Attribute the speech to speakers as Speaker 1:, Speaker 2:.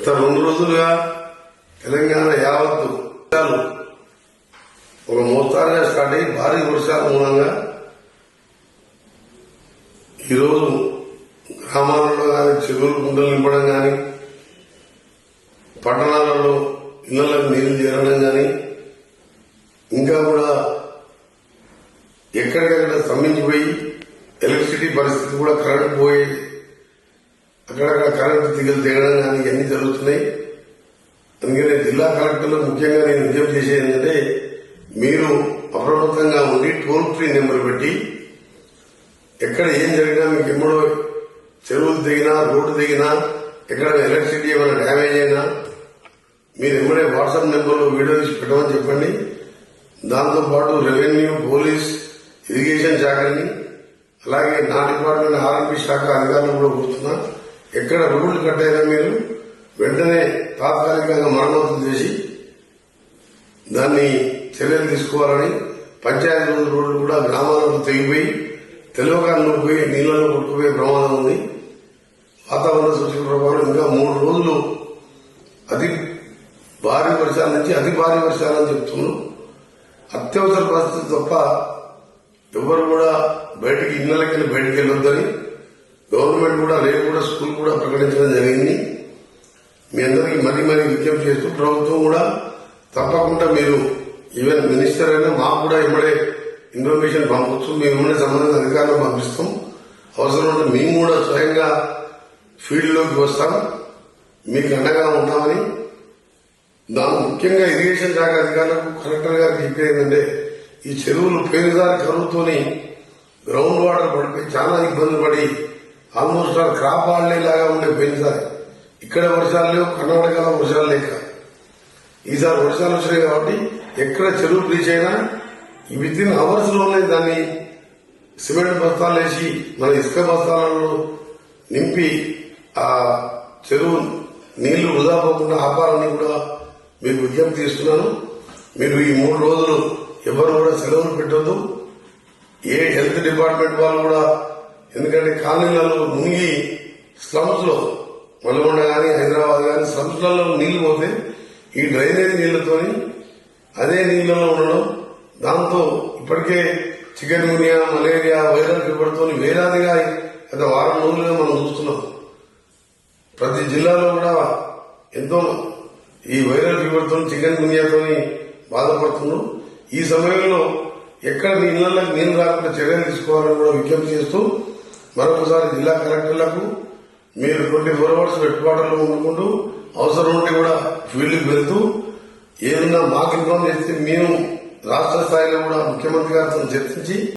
Speaker 1: గత రెండు రోజులుగా తెలంగాణ యావత్తు వర్షాలు ఒక మోస్తారుగా స్టార్ట్ అయ్యి భారీ వర్షాల మూలంగా ఈరోజు గ్రామాలలో కానీ చెరువులు గుండెలు నింపడం కానీ పట్టణాలలో ఇళ్ళకు నీళ్ళు చేరడం కానీ ఇంకా కూడా ఎక్కడికక్కడ స్తంభించిపోయి ఎలక్ట్రిసిటీ పరిస్థితి కూడా కరెంట్ పోయి అక్కడక్కడ కరెంటు తీగలు కానీ ఇవన్నీ జరుగుతున్నాయి. అందుకనే జిల్లా కలెక్టర్లు ముఖ్యంగా నేను విజ్ఞప్తి చేసేది ఏంటంటే మీరు అప్రమత్తంగా ఉండి టోల్ ఫ్రీ నెంబర్ పెట్టి ఎక్కడ ఏం జరిగినా మీకు ఎమ్మడో చెరువులు దిగినా రోడ్డు దిగినా ఎక్కడ ఎలక్ట్రిసిటీ ఏమైనా డ్యామేజ్ అయినా మీరు ఎమ్మడే వాట్సాప్ నెంబర్లో వీడియో తీసి పెట్టమని చెప్పండి. దాంతో పాటు రెవెన్యూ పోలీస్ ఇరిగేషన్ శాఖని అలాగే నా డిపార్ట్మెంట్ ఆర్ఎంపీ శాఖ అధికారులు కూడా కూర్చున్నా. ఎక్కడ రోడ్లు కట్టైనా మీరు? వెంటనే తాత్కాలికంగా మరమ్మతులు చేసి దాన్ని చర్యలు తీసుకోవాలని పంచాయతీ రోడ్లు కూడా గ్రామాలకు తెగిపోయి తెలివకాలను పోయి నీళ్ళలో కొట్టుకుపోయే ప్రమాదం ఉంది. వాతావరణ సూచన ప్రకారం ఇంకా మూడు రోజులు అతి భారీ వర్షాల నుంచి అతి భారీ వర్షాలని చెప్తున్నాం అత్యవసర పరిస్థితి తప్ప ఎవరు కూడా బయటికి ఇళ్ళకెళ్ళి బయటికి వెళ్ళొద్దని గవర్నమెంట్ కూడా రేపు కూడా స్కూల్ కూడా ప్రకటించడం జరిగింది. మీ అందరికీ మరీ మరీ విజ్ఞప్తి చేస్తూ ప్రభుత్వం కూడా తప్పకుండా మీరు ఈవెన్ మినిస్టర్ అయినా మాకు కూడా ఇమ్మడే ఇన్ఫర్మేషన్ పంపొచ్చు మేము ఇమ్మడే సంబంధిత అధికారులు పంపిస్తాం. అవసరం ఉంటే మేము కూడా స్వయంగా ఫీల్డ్లోకి వస్తాం. మీకు అండగా ఉంటామని. దాని ముఖ్యంగా ఇరిగేషన్ శాఖ అధికారులకు కలెక్టర్ గారికి చెప్పేది ఏంటంటే ఈ చెరువులు పేరుదారి కరువుతోని గ్రౌండ్ వాటర్ పడిపోయి చాలా ఇబ్బంది పడి ఆల్మోస్ట్ ఆల్ క్రాప్ లాగా ఉండే పోయినసారి ఇక్కడ వర్షాలు లేవు కర్ణాటకలో వర్షాలు లేక. ఈసారి వర్షాలు వచ్చినాయి కాబట్టి ఎక్కడ చెరువు బ్రీచ్ అయినా విత్ ఇన్ అవర్స్లోనే దాన్ని సిమెంట్ బస్తాలు వేసి మన ఇసుక బస్తాలలో నింపి ఆ చెరువు నీళ్ళు వృధా పోకుండా ఆపాలని కూడా మీకు విజ్ఞప్తి ఇస్తున్నాను మీరు ఈ మూడు రోజులు ఎవరు కూడా సెలవులు పెట్టద్దు. ఏ హెల్త్ డిపార్ట్మెంట్ వాళ్ళు కూడా ఎందుకంటే కాలనీలలో మునిగి స్లమ్స్లో మల్లగొండ కానీ హైదరాబాద్ కానీ స్లమ్స్లలో నీళ్ళు పోతే ఈ డ్రైనేజ్ నీళ్ళతోని అదే నీళ్ళలో ఉండడం దాంతో ఇప్పటికే చికెన్ గునియా మలేరియా వైరల్ ఫీవర్తో వేలాదిగా గత వారం రోజులుగా మనం చూస్తున్నాం. ప్రతి జిల్లాలో కూడా ఎంతో ఈ వైరల్ ఫీవర్తో చికెన్ గునియాతో బాధపడుతున్నాం ఈ సమయంలో ఎక్కడ మీ నీళ్ళు రాకుండా చర్యలు తీసుకోవాలని కూడా విజ్ఞప్తి చేస్తూ మరొకసారి జిల్లా కలెక్టర్లకు మీరు ట్వంటీ ఫోర్ అవర్స్ పెట్టుబాటులో ఉండుకుంటూ అవసరం ఉంటే కూడా ఫీల్డ్కి వెళ్తూ ఏదైనా మాకు ఇన్ఫార్మ్ చేస్తే మేము రాష్ట్ర స్థాయిలో కూడా ముఖ్యమంత్రి గారితో చర్చించి